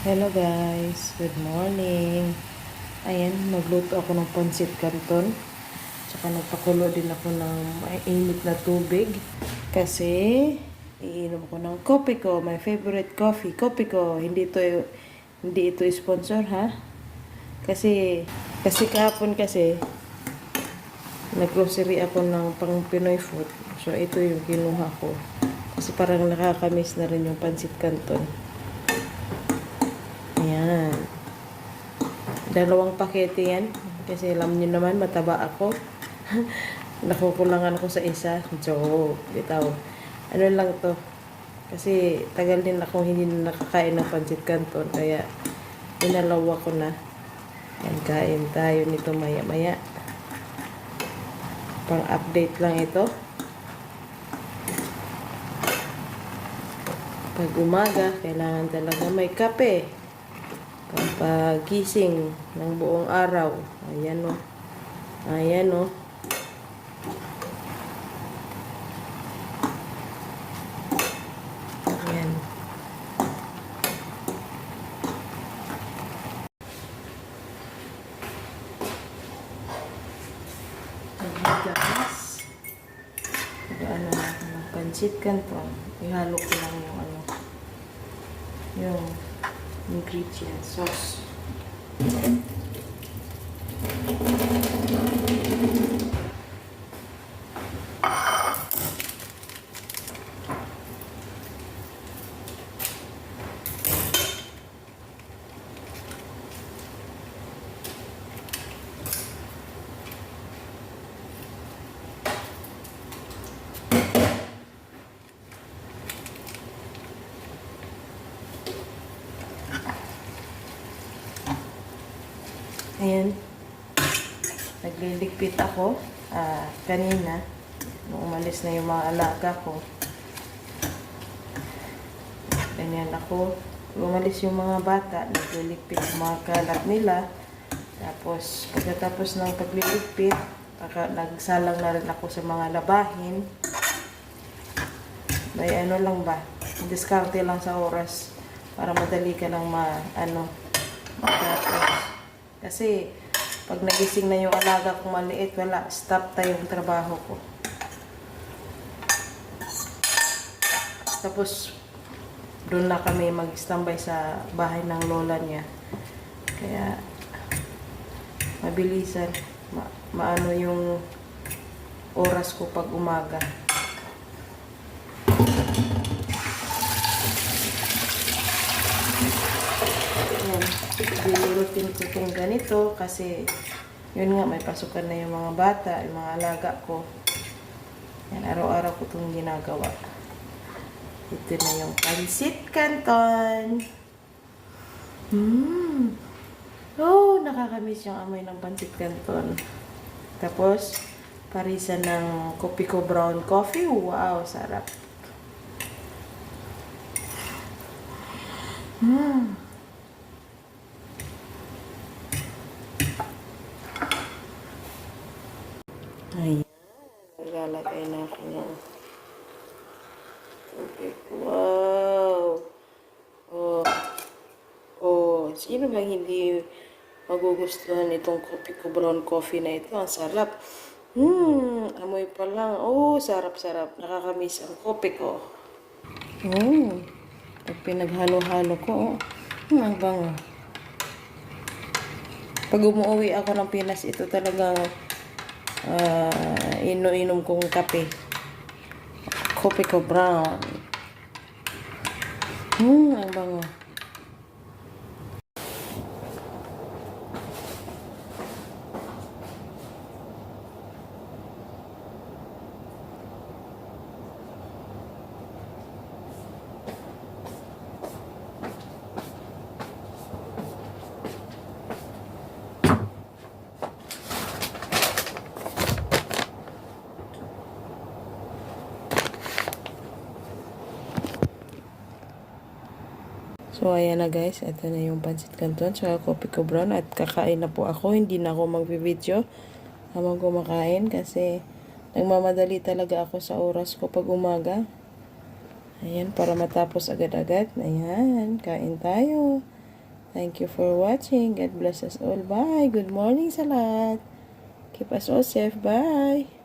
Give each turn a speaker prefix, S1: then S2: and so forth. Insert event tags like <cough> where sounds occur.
S1: Hello guys, good morning. Ayan, magluto ako ng pancit canton. Tsaka nagpakulo din ako ng mainit na tubig. Kasi iinom ko ng kopi ko, my favorite coffee, kopi ko. Hindi ito hindi ito sponsor ha. Kasi kasi kahapon kasi nag-grocery ako ng pang Pinoy food. So ito yung kinuha ko. Kasi parang nakakamiss na rin yung pancit canton. Ayan. Dalawang pakete yan. Kasi alam niyo naman, mataba ako. <laughs> Nakukulangan ako sa isa. So, bitaw. Ano lang to. Kasi tagal din ako hindi na nakakain ng pancit canton. Kaya, inalawa ko na. Yan, kain tayo nito maya-maya. Pang-update lang ito. Pag umaga, kailangan talaga may kape. Pampagising ng buong araw. Ayan o. Ayan o. Ayan. Ayan guys. Ano natin ng pancit canton. Ihalo ko lang yung ano. Yung ingredients. Sauce. Ayan. Nagliligpit ako ah, kanina. Nung umalis na yung mga alaga ko. Ganyan ako. Umalis yung mga bata. Nagliligpit yung mga kalat nila. Tapos, pagkatapos ng pagliligpit, nagsalang na rin ako sa mga labahin. May ano lang ba? Diskarte lang sa oras para madali ka lang ma, ano, matapos. Kasi, pag nagising na yung alaga kong maliit, wala, stop tayo yung trabaho ko. Tapos, doon na kami mag-standby sa bahay ng lola niya. Kaya, mabilisan. Ma maano yung oras ko pag umaga. Yan. Binurutin ko itong ganito kasi yun nga, may pasukan na yung mga bata, yung mga alaga ko. Yan, araw-araw ko itong ginagawa. Ito na yung pansit canton. Mmm. Oh, nakakamiss yung amoy ng pansit canton. Tapos, parisan ng Kopiko Brown Coffee. Wow, sarap. Mmm. Ayan. Naglalagay na ako ng tubig. Wow. Oh. Oh, sino bang hindi magugustuhan itong kopi ko brown coffee na ito? Ang sarap. Hmm, amoy pa lang. Oh, sarap-sarap. Nakakamiss ang kopi ko. Oh, pag pinaghalo-halo ko, oh. Hmm, ang bango. Pag umuwi ako ng Pinas, ito talagang ah, ino-inom kong kape. Kopi ko brown. Hmm, ang bango. So, ayan na guys. Ito na yung pancit canton sa kopi ko brown. At kakain na po ako. Hindi na ako mag-video habang kumakain kasi nagmamadali talaga ako sa oras ko pag umaga. Ayan, para matapos agad-agad. Ayan, kain tayo. Thank you for watching. God bless us all. Bye. Good morning sa lahat. Keep us all safe. Bye.